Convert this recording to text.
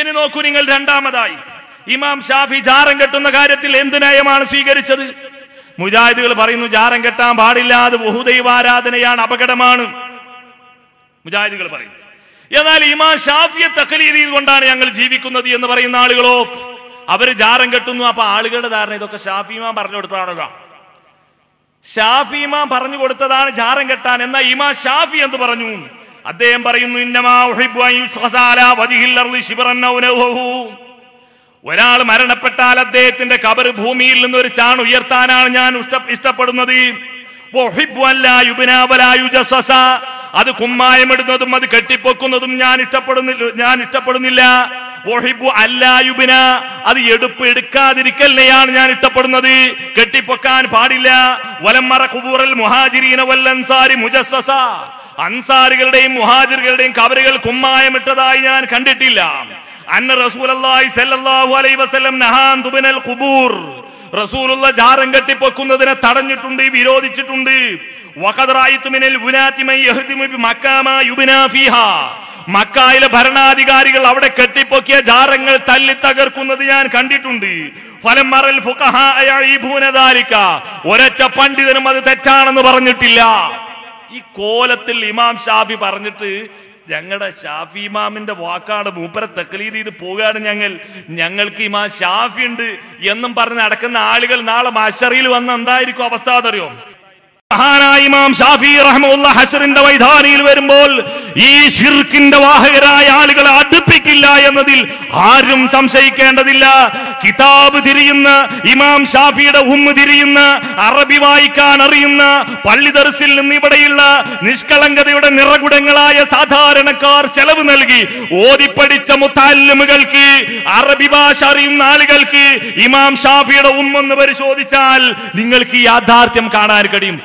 ഇനി നോക്കൂ നിങ്ങൾ രണ്ടാമതായി. ഇമാം ഷാഫി ജാറം കെട്ടുന്ന കാര്യത്തിൽ എന്ത് നയമാണ് സ്വീകരിച്ചത്? മുജാഹിദുകൾ പറയുന്നു ജാറം കെട്ടാൻ പാടില്ല അത് ബഹുദൈവാരാധനയാണ് അപകടമാണ്. മുജാഹിദുകൾ പറയുന്നു എന്നാൽ ഇമാം ഷാഫിയെ തഖലീദ് ചെയ്തുകൊണ്ടാണ് ഞങ്ങൾ ജീവിക്കുന്നത് എന്ന് പറയുന്ന ആളുകളോ? അവർ ജാറം കെട്ടുന്നു അപ്പൊ ആളുകളുടെ ധാരണ ഇതൊക്കെ ഷാഫിമാൻ പറഞ്ഞു കൊടുത്തതാണല്ലോ. ഷാഫിമാൻ പറഞ്ഞു കൊടുത്തതാണ് ജാറം കെട്ടാൻ എന്നാൽ ഇമാ ഷാഫി എന്ന് പറഞ്ഞു? അദ്ദേഹം പറയുന്നു ഒരാൾ മരണപ്പെട്ടാൽ അദ്ദേഹത്തിന്റെ കബർ ഭൂമിയിൽ നിന്ന് ഒരു ചാൺ ഉയർത്താനാണ് ഞാൻ ഇഷ്ടപ്പെടുന്നത്. അത് കുമ്മായമിടുന്നതും അത് കെട്ടിപ്പൊക്കുന്നതും ഞാൻ ഇഷ്ടപ്പെടുന്നില്ല ഞാൻ ഇഷ്ടപ്പെടുന്നില്ല. ഒഹിബു അല്ലാ യുബ്ന. അത് എടുപ്പ് എടുക്കാതിരിക്കലിനെയാണ് ഞാൻ ഇഷ്ടപ്പെടുന്നത്. കെട്ടിപ്പൊക്കാൻ പാടില്ല. വലമ്മറ കുബൂറൽ മുഹാജിരീന വല്ലൻസാരി മുജസ്സസ. അൻസാരികളുടെയും മുഹാജിറുകളുടെയും കവറുകൾ കുമ്മായമിട്ടതായി ഞാൻ കണ്ടിട്ടില്ല. അന്ന റസൂലല്ലാഹി സല്ലല്ലാഹു അലൈഹി വസല്ലം നഹാൻ തുബനൽ ഖുബൂർ. റസൂലുള്ള ജാറം കെട്ടിപ്പൊക്കുന്നതിനെ തടഞ്ഞിട്ടുണ്ട് വിരോധിച്ചിട്ടുണ്ട്. വഖദ് റഅയ്തു മിനൽ ഉനാതി മൻ യഹ്ദിമു ബി മക്കാമ യുബ്നാ ഫീഹാ. മക്കായിലെ ഭരണാധികാരികൾ അവിടെ കെട്ടിപ്പൊക്കിയ ജാറങ്ങൾ തല്ലി തകർക്കുന്നത് ഞാൻ കണ്ടിട്ടുണ്ട്. ഫലം മറൽ ഫുഖഹാ. ഒരൊറ്റ പണ്ഡിതനും അത് തെറ്റാണെന്ന് പറഞ്ഞിട്ടില്ല. ഈ കോലത്തിൽ ഇമാം ഷാഫി പറഞ്ഞിട്ട് ഞങ്ങളുടെ ഷാഫി ഇമാമിന്റെ വാക്കാണ് മൂപ്പരെ തക്ലീത് ചെയ്ത് പോവുകയാണ് ഞങ്ങൾ. ഞങ്ങൾക്ക് ഇമാം ഷാഫി ഉണ്ട് എന്നും പറഞ്ഞ് നടക്കുന്ന ആളുകൾ നാളെ മഷറിയിൽ വന്ന് എന്തായിരിക്കും അവസ്ഥ അതറിയോ മഹാനായ ഇമാം ഷാഫി ഹസറിന്റെ വൈധാനിയിൽ വരുമ്പോൾ ഈ ഷിർക്കിന്റെ വാഹകരായ ആളുകളെ അടുപ്പിക്കില്ല എന്നതിൽ ആരും സംശയിക്കേണ്ടതില്ല. കിതാബ് തിരിയുന്ന ഇമാം ഷാഫിയുടെ ഉമ്മ തിരിയുന്ന അറബി വായിക്കാൻ അറിയുന്ന പള്ളി ദർസിൽ നിന്ന് ഇവിടെയുള്ള നിഷ്കളങ്കതയുടെ നിറകുടങ്ങളായ സാധാരണക്കാർ ചെലവ് നൽകി ഓതിപ്പടിച്ച മുത്താലിമുകൾക്ക് അറബി ഭാഷ അറിയുന്ന ആളുകൾക്ക് ഇമാം ഷാഫിയുടെ ഉമ്മെന്ന് പരിശോധിച്ചാൽ നിങ്ങൾക്ക് യാഥാർത്ഥ്യം കാണാൻ കഴിയും.